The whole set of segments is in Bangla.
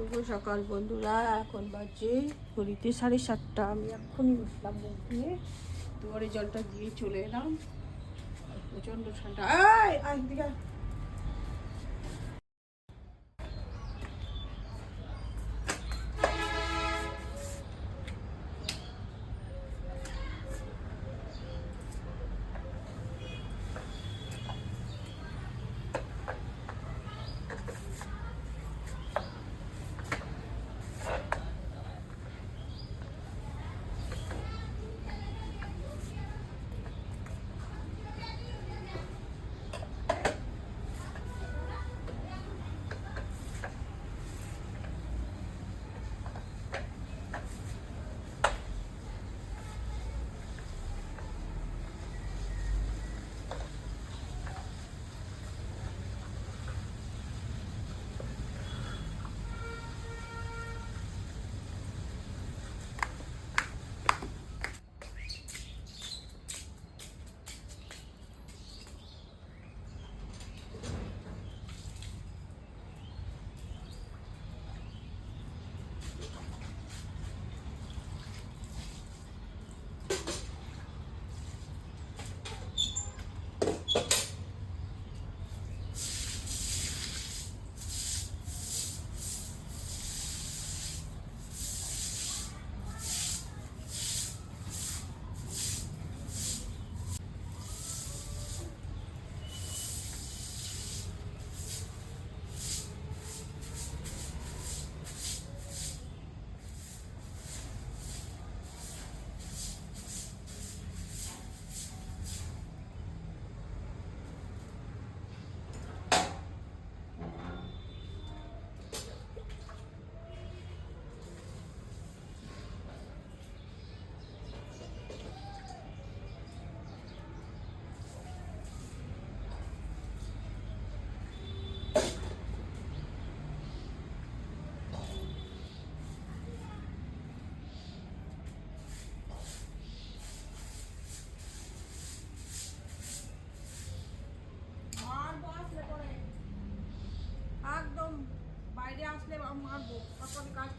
শুভ সকাল বন্ধুরা, এখন বাজে ঘড়িতে সাড়ে সাতটা। আমি এক্ষুনি মুখ দিয়ে, দুয়ারে জলটা দিয়ে চলে এলাম। প্রচণ্ড ঠান্ডা। বাইরে আসলে মারবো তখন কাজ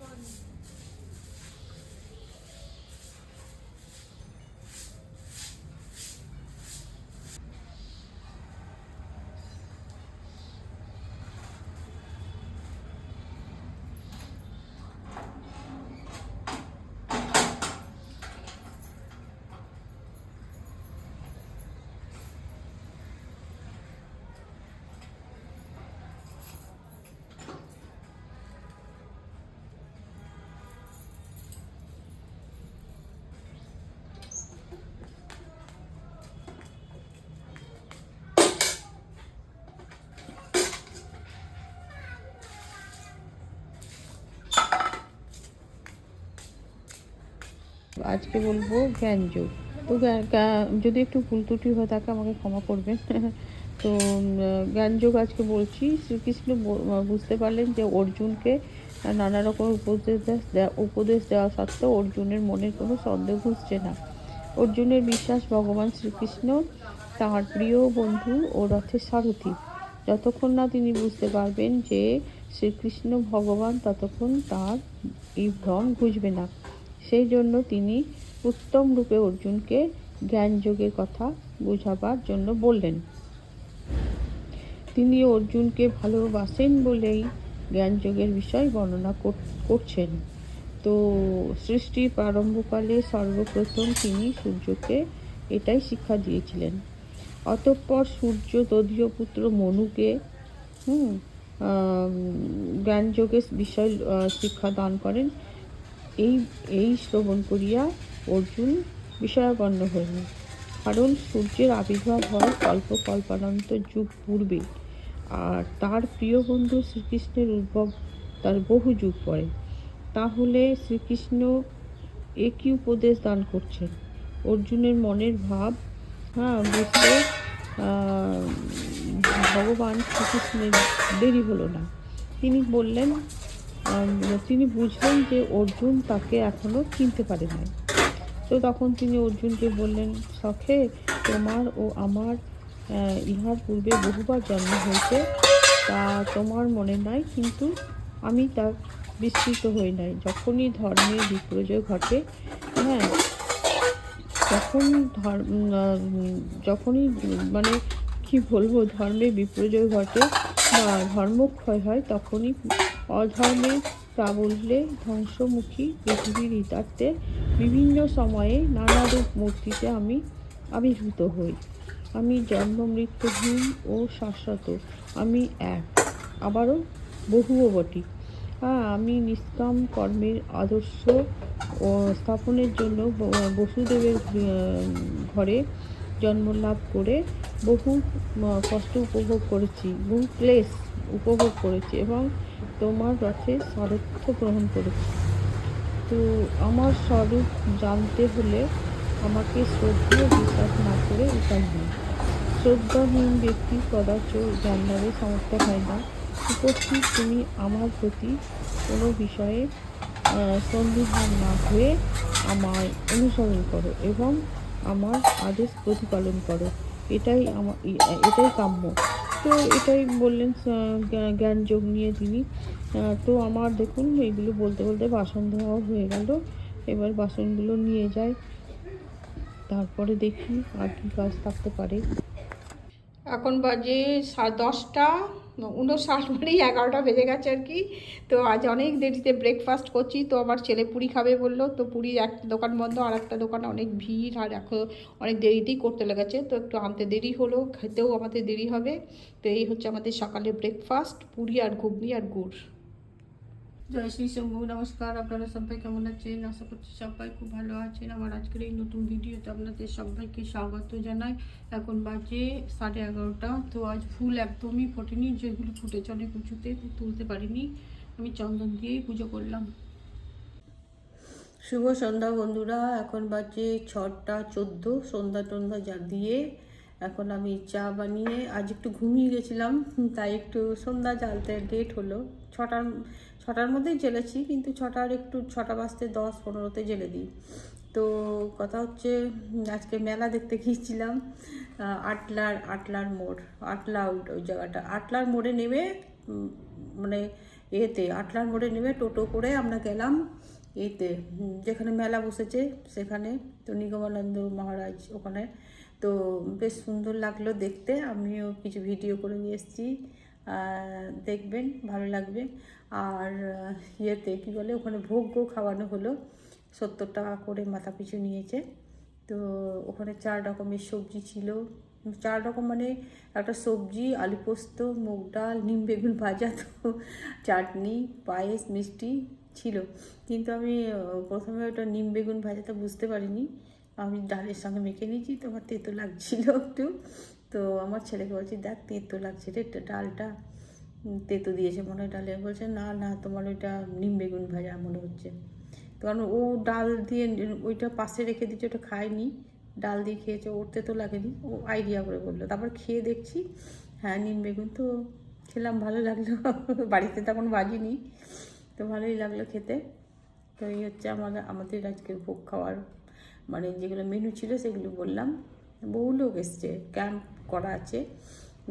আজকে বলব জ্ঞানযোগ। তো যদি একটু ভুল ত্রুটি হয়ে থাকে আমাকে ক্ষমা করবেন। তো জ্ঞানযোগ আজকে বলছি, শ্রীকৃষ্ণ বুঝতে পারলেন যে অর্জুনকে নানা রকম উপদেশ উপদেশ দেওয়া সত্ত্বেও অর্জুনের মনের কোনো সন্দেহ ঘুষছে না। অর্জুনের বিশ্বাস ভগবান শ্রীকৃষ্ণ তাঁর প্রিয় বন্ধু ও রথের সারথি। যতক্ষণ না তিনি বুঝতে পারবেন যে শ্রীকৃষ্ণ ভগবান, ততক্ষণ তার এই ভ্রম ঘুষবে না। সেই জন্য তিনি উত্তম রূপে অর্জুনকে জ্ঞানযোগের কথা বোঝাবার জন্য বললেন। তিনি অর্জুনকে ভালোবাসেন বলেই জ্ঞানযোগের বিষয় বর্ণনা কর- করছেন। তো সৃষ্টির প্রারম্ভকালে সর্বপ্রথম তিনি সূর্যকে এটাই শিক্ষা দিয়েছিলেন। অতঃপর সূর্য তদীয় পুত্র মনুকে, হুম জ্ঞানযোগের বিষয় শিক্ষা দান করেন। এই এই শ্রবণ করিয়া অর্জুন বিষয়াপন্ন হইল। কারণ সূর্যের আবির্ভাব হয় কল্প কল্পানন্ত যুগ পূর্বে, আর তার প্রিয় বন্ধু শ্রীকৃষ্ণের উদ্ভব তার বহু যুগ পরে। তাহলে শ্রীকৃষ্ণ একই উপদেশ দান করছেন? অর্জুনের মনের ভাব হ্যাঁ বুঝতে ভগবান শ্রীকৃষ্ণের দেরি হলো না। তিনি বললেন তিনি বুঝলেন যে অর্জুন তাকে এখনও চিনতে পারে নাই তো তখন তিনি অর্জুনকে বললেন, সখে, তোমার ও আমার ইহার পূর্বে বহুবার জন্ম হয়েছে। তা তোমার মনে নাই, কিন্তু আমি তা বিস্তৃত হই নাই। যখনই ধর্মের বিপ্রজয় ঘটে হ্যাঁ তখন ধর্ম যখনই মানে কি বলব, ধর্মে বিপর্যয় ঘটে বা ধর্মক্ষয় হয়, তখনই অধর্মের প্রাবল্যে ধ্বংসমুখী পৃথিবীর হিতার্থে বিভিন্ন সময়ে নানা রূপ মূর্তিতে আমি আবির্ভূত হই। আমি জন্ম মৃত্যুহীন ও শাশ্বত। আমি এক, আবারও বহুও বটি। হ্যাঁ আমি নিষ্কাম কর্মের আদর্শ স্থাপনের জন্য বসুদেবের ঘরে জন্ম লাভ করে বহু কষ্ট উপভোগ করেছি, বহু ক্লেশ উপভোগ করেছি এবং তোমার রথে সারথ্য গ্রহণ করেছি। তো আমার স্বরূপ জানতে হলে আমাকে শ্রদ্ধা বিশ্বাস না করে উপায় নেই। শ্রদ্ধাহীন ব্যক্তি কদাচ লাভে সমর্থ হয় না। উপস্থিত তুমি আমার প্রতি কোনো বিষয়ে সন্দিহান না হয়ে আমায় অনুসরণ করো এবং আমার আদেশ প্রতিপালন করো। এটাই আমার এটাই কাম্য। তো এটাই বললেন জ্ঞান যোগ নিয়ে তিনি তো আমার দেখুন, এইগুলো বলতে বলতে বাসন ধোয়াও হয়ে গেল। এবার বাসনগুলো নিয়ে যায় তারপরে দেখি আর কি কাজ থাকতে পারে। এখন বাজে দশটা। উনষাট মানেই এগারোটা বেজে গেছে আর কি। তো আজ অনেক দেরিতে ব্রেকফাস্ট করছি, তো আমার ছেলে পুরি খাবে বলল। তো পুরি একটা দোকান বন্ধ, আর একটা দোকানে অনেক ভিড়, আর এখন অনেক দেরিতেই করতে লেগেছে। তো একটু আনতে দেরি হলো, খেতেও আমাদের দেরি হবে। তো এই হচ্ছে আমাদের সকালে ব্রেকফাস্ট পুরি আর ঘুগনি আর গুড়। জয় শ্রী শম্ভু, নমস্কার। আপনারা সবাই কেমন আছেন? আশা করছি সবাই খুব ভালো আছেন। আমার আজকের এই নতুন ভিডিওতে আপনাদের সবাইকে স্বাগত জানাই। এখন বাজে সাড়ে এগারোটা, তো আজ ফুল একদমই ফোটেনি, যেগুলো ফুটেছে অনেক উঁচুতে তুলতে পারিনি। আমি চন্দন দিয়েই পুজো করলাম। শুভ সন্ধ্যা বন্ধুরা, এখন বাজে ছটা চোদ্দ, সন্ধ্যা টন্ধা যা দিয়ে এখন আমি চা বানিয়ে আজ একটু ঘুমিয়ে গেছিলাম তাই একটু সন্ধ্যা জ্বালতে লেট হলো। ছটার ছটার মধ্যেই জেলেছি, কিন্তু ছটার একটু, ছটা বাজতে দশ পনেরোতে জেলে দিই। তো কথা হচ্ছে আজকে মেলা দেখতে গিয়েছিলাম আটলার আটলার মোড়, আটলা ওই জায়গাটা। আটলার মোড়ে নেমে মানে এতে আটলার মোড়ে নেমে টোটো করে আমরা গেলাম এতে যেখানে মেলা বসেছে সেখানে। তো নিগমানন্দ মহারাজ ওখানে তো বেশ সুন্দর লাগল দেখতে। আমিও কিছু ভিডিও করে নিয়ে এসেছি। দেখবেন, ভালো লাগবে। আর ইয়েতে কী বলে, ওখানে ভোগও খাওয়ানো হলো। সত্তর টাকা করে মাথা পিছু নিয়েছে। তো ওখানে চার রকমের সবজি ছিল। চার রকম মানে একটা সবজি, আলু পোস্ত, মুগ ডাল, নিম বেগুন ভাজা তো চাটনি, পায়েস, মিষ্টি ছিল। কিন্তু আমি প্রথমে ওটা নিম বেগুন ভাজাটা বুঝতে পারিনি। ডালের সঙ্গে মেখে নিয়েছি তো আমার তেতো লাগছিল একটু। তো আমার ছেলেকে বলছি, দেখ, তেতো লাগছে রে ডালটা তেতো দিয়েছে মনে হয় ডালে। বলছে, না না, তোমার ওইটা নিম বেগুন ভাজা মনে হচ্ছে। তো কারণ ও ডাল দিয়ে ওইটা পাশে রেখে দিচ্ছে ওটা খায়নি। ডাল দিয়ে খেয়েছে, ওর তেতো লাগেনি। ও আইডিয়া করে বলল। তারপর খেয়ে দেখছি হ্যাঁ নিম বেগুন তো খেলাম, ভালো লাগল। বাড়িতে তখন বাজিনি তো ভালোই লাগল খেতে। তো এই হচ্ছে আমাদের আমাদের আজকে ভোগ খাওয়ার মানে যেগুলো মেনু ছিল সেগুলো বললাম। বহু লোক এসছে ক্যাম্প করা আছে,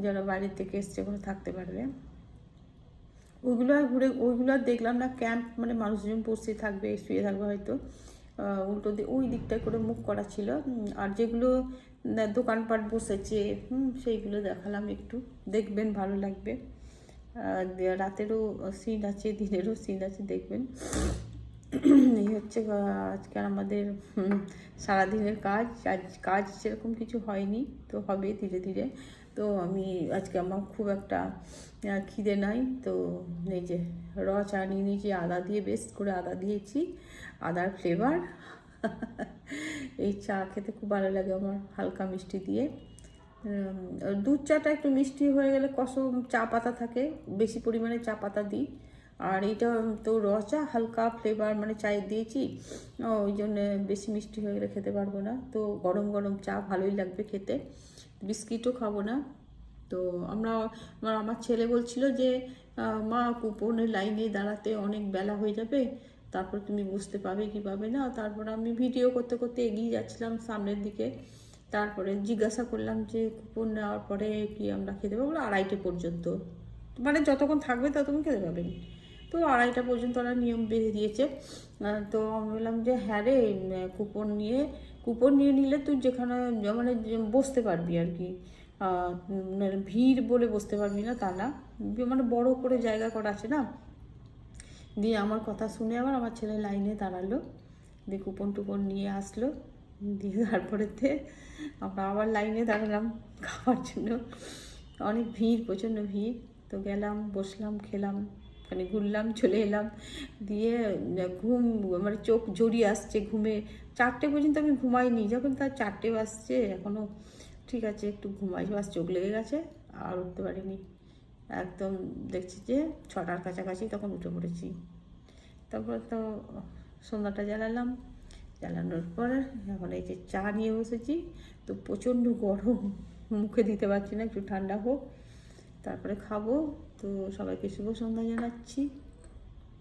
যারা বাইরে থেকে এসছে ওখানে থাকতে পারবে। ওইগুলো আর ঘুরে, ওইগুলো আর দেখলাম না ক্যাম্প মানে মানুষজন বসে থাকবে, শুয়ে থাকবে হয়তো। উল্টো দিকে ওই দিকটায় করে মুখ করা ছিল। আর যেগুলো দোকানপাট বসেছে, হুম, সেইগুলো দেখালাম একটু। দেখবেন, ভালো লাগবে। রাতেরও সিন আছে, দিনেরও সিন আছে, দেখবেন। এই হচ্ছে আহ, আজকাল আমাদের সারাদিনের কাজ। আজ কাজ সেরকম কিছু হয়নি তো হবে ধীরে ধীরে। তো আমি আজকে আমার খুব একটা খিদে নাই। তো এই যে র চা নিয়ে নিয়েছি আদা দিয়ে বেশ করে আদা দিয়েছি আদার ফ্লেভার এই চা খেতে খুব ভালো লাগে আমার হালকা মিষ্টি দিয়ে। দুধ চাটা একটু মিষ্টি হয়ে গেলে কষ চা পাতা থাকে বেশি পরিমাণে চা পাতা দিই। আর এটা তো র চা হালকা ফ্লেভার মানে চায়ে দিয়েছি। ওই জন্য বেশি মিষ্টি হয়ে গেলে খেতে পারব না। তো গরম গরম চা ভালোই লাগবে খেতে। বিস্কিটও খাব না। তো আমরা, আমার ছেলে বলছিল যে মা কুপনের লাইনে দাঁড়াতে অনেক বেলা হয়ে যাবে। তারপর তুমি বুঝতে পাবে কি পাবে না। তারপর আমি ভিডিও করতে করতে এগিয়ে যাচ্ছিলাম সামনের দিকে। তারপরে জিজ্ঞাসা করলাম যে, কুপন নেওয়ার পরে কি আমরা খেতে পাবো? আড়াইটে পর্যন্ত। মানে যতক্ষণ থাকবে ততক্ষণ খেতে পাবেন। তো আড়াইটা পর্যন্ত ওরা নিয়ম বেঁধে দিয়েছে। তো আমি বললাম যে হ্যাঁ রে কুপন নিয়ে কুপন নিয়ে নিলে তুই যেখানে মানে বসতে পারবি আর কি। ভিড় বলে বসতে পারবি না, তা না। মানে বড় করে জায়গা করা আছে না। দিয়ে আমার কথা শুনে আবার আমার ছেলে লাইনে দাঁড়াল। দিয়ে কুপন টুপন নিয়ে আসলো। দিয়ে তারপরেতে আমরা আবার লাইনে দাঁড়ালাম খাওয়ার জন্য। অনেক ভিড়, প্রচণ্ড ভিড়। তো গেলাম, বসলাম, খেলাম। মানে ঘুরলাম, চলে এলাম। দিয়ে ঘুম মানে চোখ জড়িয়ে আসছে ঘুমে। চারটে পর্যন্ত আমি ঘুমাইনি, যখন তার চারটে বাজছে এখনও ঠিক আছে, একটু ঘুমাই, বাস চোখ লেগে গেছে, আর উঠতে পারিনি। একদম দেখছি যে ছটার কাছাকাছি তখন উঠে পড়েছি। তারপর তো সন্ধ্যাটা জ্বালালাম। জ্বালানোর পর এখন এই যে চা নিয়ে বসেছি, তো প্রচণ্ড গরম, মুখে দিতে পারছি না, একটু ঠান্ডা হোক। তারপরে খাব তো সবাইকে শুভ সন্ধ্যা জানাচ্ছি।